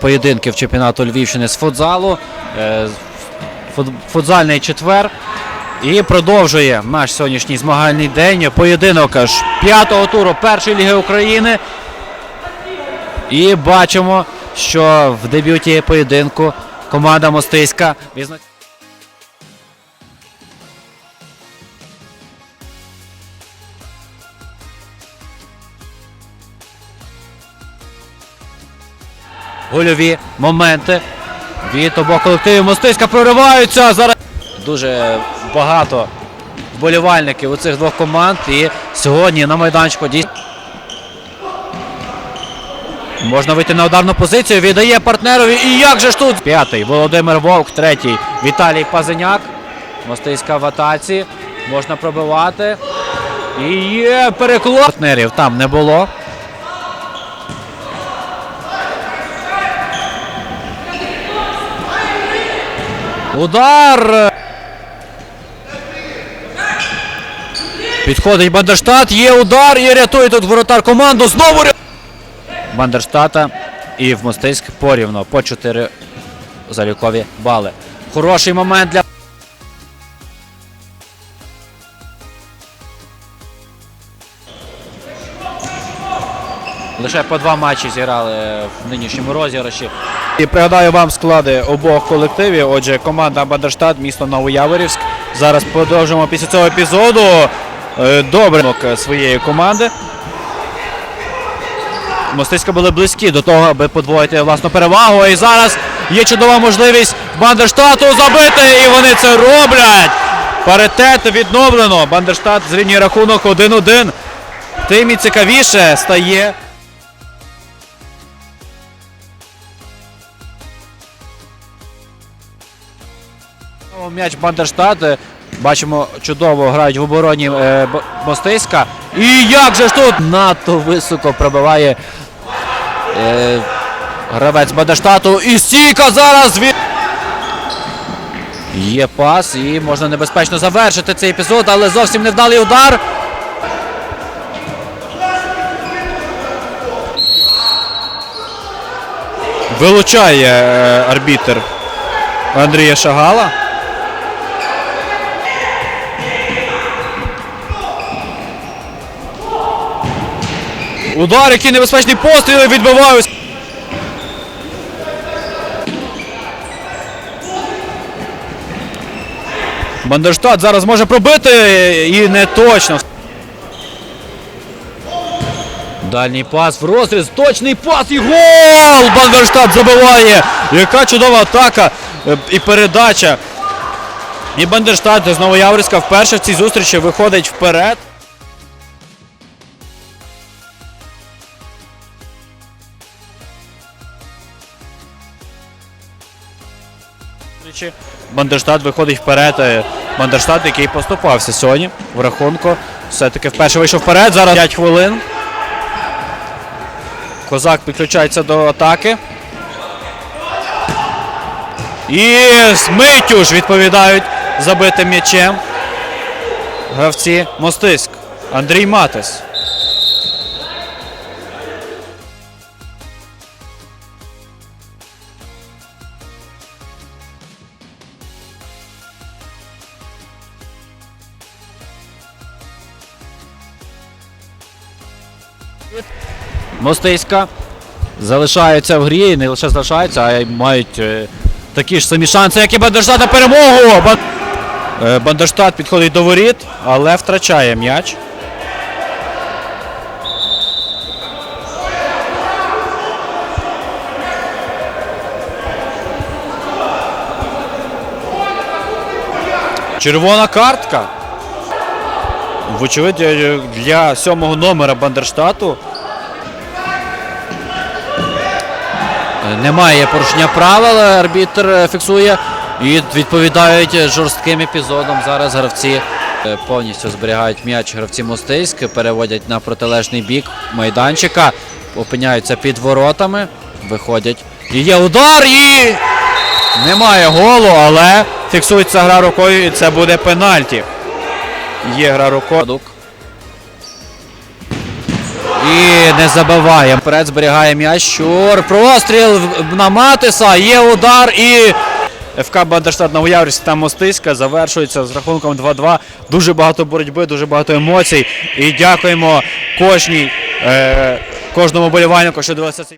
Поєдинків чемпіонату Львівщини з футзалу. Е, Футзальний четвер. І продовжує наш сьогоднішній змагальний день. Поєдинок аж п'ятого туру першої ліги України. І бачимо, що в дебюті поєдинку команда Мостиська гольові моменти від обох колективів. Мостиська прориваються. Зараз дуже багато вболівальників у цих двох команд. І сьогодні на майданчику дійсно. Можна вийти на ударну позицію. Віддає партнерові. І як же ж тут? П'ятий Володимир Вовк, третій Віталій Пазиняк. Мостиська в атаці. Можна пробивати. І є переклад. Партнерів там не було. Удар. Підходить Бандерштат. Є удар і рятує тут воротар команду. Знову Бандерштата і в Мостиськ порівно по 4 залікові бали. Хороший момент для. Лише по два матчі зіграли в нинішньому розіграші. І пригадаю вам склади обох колективів. Отже, команда Бандерштат, місто Новояворівськ. Зараз продовжимо після цього епізоду. Е, Добре своєї команди. Мостиська були близькі до того, аби подвоїти власну перевагу. І зараз є чудова можливість Бандерштату забити, і вони це роблять. Паритет відновлено. Бандерштат зрівнює рахунок 1-1. Тим і цікавіше стає. М'яч Бандерштат. Бачимо, чудово грають в обороні е, Мостиська. І як же ж тут надто високо пробиває е, гравець Бандерштату. І стійка зараз від. Є пас і можна небезпечно завершити цей епізод, але зовсім невдалий удар. Вилучає е, арбітр Андрія Шагала. Удар, який небезпечний постріли відбивають. Бандерштат зараз може пробити і не точно. Дальній пас в розріз. Точний пас і гол! Бандерштат забиває. Яка чудова атака е, і передача. І Бандерштат з Новояворська вперше в цій зустрічі виходить вперед. Зустрічі. Бандерштат виходить вперед. Е, Бандерштат, який поступався сьогодні в рахунку. Все-таки вперше вийшов вперед. Зараз 5 хвилин. Козак підключається до атаки. І миттю ж відповідають забитим м'ячем. Гравці Мостиськ. Андрій Матис. Мостиська залишаються в грі, не лише залишаються, а й мають е, такі ж самі шанси, як і Бандерштат на перемогу. Е, Бандерштат підходить до воріт, але втрачає м'яч. Червона картка. Вочевидь, е, для сьомого номера Бандерштату Е, Немає порушення правил, арбітр е, фіксує і відповідають е, жорстким епізодом. Зараз гравці е, повністю зберігають м'яч гравці Мостиськ, переводять на протилежний бік майданчика, опиняються під воротами, виходять. І є удар і немає голу, але фіксується гра рукою і це буде пенальті. Є гра рукою. І не забиває. Вперед зберігає м'яч. Щур. Простріл на Матиса. Є удар і. ФК Бандерштат Новояврівськ та Мостиська завершується з рахунком 2-2. Дуже багато боротьби, дуже багато емоцій. І дякуємо кожній, е, кожному болівальнику, що дивився цей.